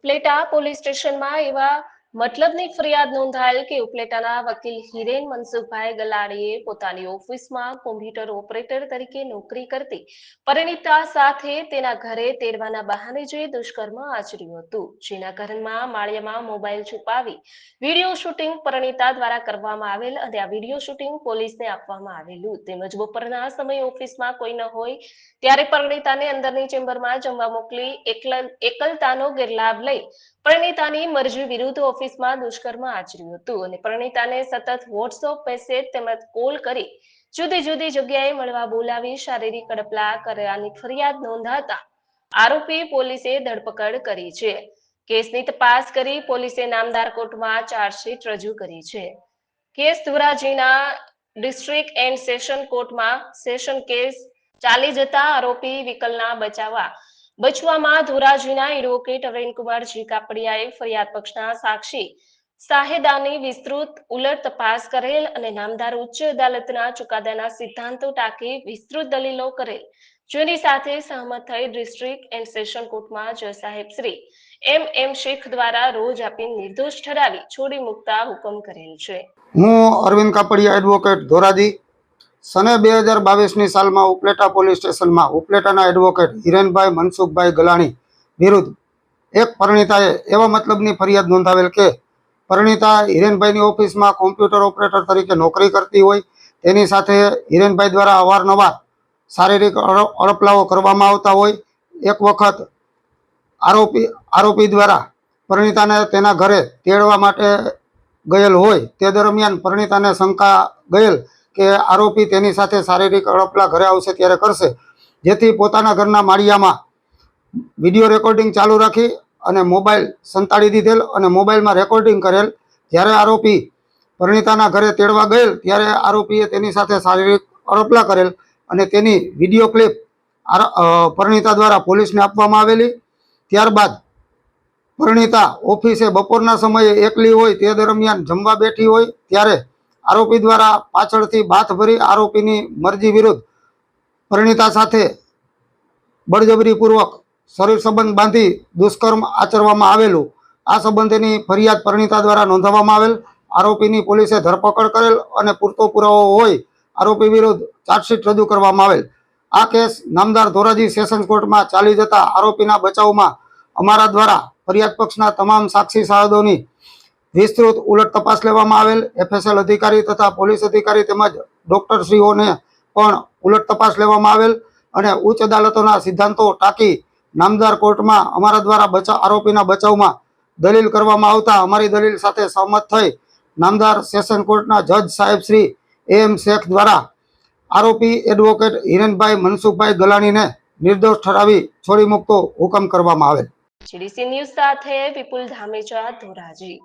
Upleta police સ્ટેશનમાં એવા મતલબની ફરિયાદ નોંધાયેલ કે ઉપલેટાના વકીલ હિરેન મનસુખભાઈ ગલાડીએ પોતાની ઓફિસમાં કોમ્પ્યુટર ઓપરેટર તરીકે નોકરી કરતી પરિણીતા સાથે તેના ઘરે તેડવાના બહાને જઈ દુષ્કર્મ આચર્યું હતું. જેના ઘરમાં માળિયામાં મોબાઈલ છુપાવી વીડિયો શૂટિંગ પરિણીતા દ્વારા કરવામાં આવેલ અને આ વીડિયો શૂટિંગ પોલીસને આપવામાં આવેલું. તેમજ બપોરના સમયે ઓફિસમાં કોઈ ન હોય ત્યારે પરિણીતાને અંદરની ચેમ્બરમાં જમવા મોકલી એકલ- એકલતાનો ગેરલાભ લઈ પરિણીતાની મરજી વિરુદ્ધ ઓફિસમાં દુષ્કર્મ આચર્યું હતું અને પ્રણીતાને સતત વોટ્સઅપ મેસેજ તેમજ કોલ કરી જુદી જુદી જગ્યાએ મળવા બોલાવી શારીરિક કડપલા કરવાની ફરિયાદ નોંધાતા આરોપી પોલીસે ધરપકડ કરી છે. કેસની તપાસ કરી પોલીસે નામદાર કોર્ટમાં ચાર્જશીટ રજૂ કરી છે. કેસ ધોરાજીના ડિસ્ટ્રિક્ટ એન્ડ સેશન કોર્ટમાં સેશન કેસ ચાલી જતા આરોપી વિકલના બચાવવા બચવામાં ધોરાજીના એડવોકેટ અરવિંદકુમારજી કાપડિયાએ ફરિયાદ પક્ષના સાક્ષી સાહેદાની વિસ્તૃત ઉલટ તપાસ કરેલ અને નામદાર ઉચ્ચ અદાલતના ચુકાદાના સિદ્ધાંતો ટાંકી વિસ્તૃત દલીલો કરેલ. જેની સાથે સહમત થઈ ડિસ્ટ્રિક્ટ એન્ડ સેશન કોર્ટમાં જજ સાહેબ શ્રી એમ એમ શેખ દ્વારા રોજ આપી નિર્દોષ ઠરાવી છોડી મૂકતા હુકમ કરેલ છે. હું અરવિંદ કાપડિયા એડવોકેટ ધોરાજી સને બે હજાર બાવીસની સાલમાં ઉપલેટા પોલીસ સ્ટેશનમાં ઉપલેટાના એડવોકેટ હિરેનભાઈ મનસુખભાઈ ગલાણી વિરુદ્ધ એક પરિણીતાએ એવા મતલબની ફરિયાદ નોંધાવેલ કે પરિણીતા હિરેનભાઈની ઓફિસમાં કોમ્પ્યુટર ઓપરેટર તરીકે નોકરી કરતી હોય, તેની સાથે હિરેનભાઈ દ્વારા અવારનવાર શારીરિક અડ- અડપલાઓ કરવામાં આવતા હોય. એક વખત આરોપી આરોપી દ્વારા પરિણીતાને તેના ઘરે તેડવા માટે ગયેલ હોય, તે દરમિયાન પરિણીતાને શંકા ગયેલ કે આરોપી તેની સાથે શારીરિક અડપલા ઘરે આવશે ત્યારે કરશે. જેથી પોતાના ઘરના માળિયામાં વીડિયો રેકોર્ડિંગ ચાલુ રાખી અને મોબાઈલ સંતાડી દીધેલ અને મોબાઈલમાં રેકોર્ડિંગ કરેલ. જ્યારે આરોપી પરિણીતાના ઘરે તેડવા ગયેલ, ત્યારે આરોપીએ તેની સાથે શારીરિક અડપલા કરેલ અને તેની વીડિયો ક્લિપ પરિણીતા દ્વારા પોલીસને આપવામાં આવેલી. ત્યારબાદ પરિણીતા ઓફિસે બપોરના સમયે એકલી હોય તે દરમિયાન જમવા બેઠી હોય, ત્યારે આરોપી દ્વારા પાછળથી બાથ ભરી આરોપીની મરજી વિરુદ્ધ પરિણીતા સાથે બળજબરીપૂર્વક શરીર સંબંધ બાંધી દુષ્કર્મ આચરવામાં આવેલું. આ સંબંધેની ફરિયાદ પરિણીતા દ્વારા નોંધવામાં આવેલ. આરોપીની પોલીસે ધરપકડ કરેલ અને પૂરતો પુરાવો હોય આરોપી વિરુદ્ધ ચાર્જશીટ રજૂ કરવામાં આવેલ. આ કેસ નામદાર ધોરાજી સેશન્સ કોર્ટમાં ચાલી જતા આરોપીના બચાવમાં અમારા દ્વારા ફરિયાદ પક્ષના તમામ સાક્ષી સાહેદોની વિસ્તૃત ઉલટ તપાસ લેવામાં આવેલ. એફએસએલ અધિકારી તથા પોલીસ અધિકારી તેમજ ડોક્ટરશ્રીઓને પણ ઉલટ તપાસ લેવામાં આવેલ અને ઉચ્ચ અદાલતોના સિદ્ધાંતો ટાંકી નામદાર કોર્ટમાં અમારા દ્વારા બચાવ આરોપીના બચાવમાં દલીલ કરવામાં આવતા અમારી દલીલ સાથે સહમત થઈ નામદાર સેશન કોર્ટના જજ સાહેબ શ્રી એમ શેખ દ્વારા આરોપી એડવોકેટ હિરેનભાઈ મનસુખભાઈ ગલાણીને નિર્દોષ ઠરાવી છોડી મૂકતો હુકમ કરવામાં આવેલ. સાથે વિપુલ ધામેચા ધોરાજી.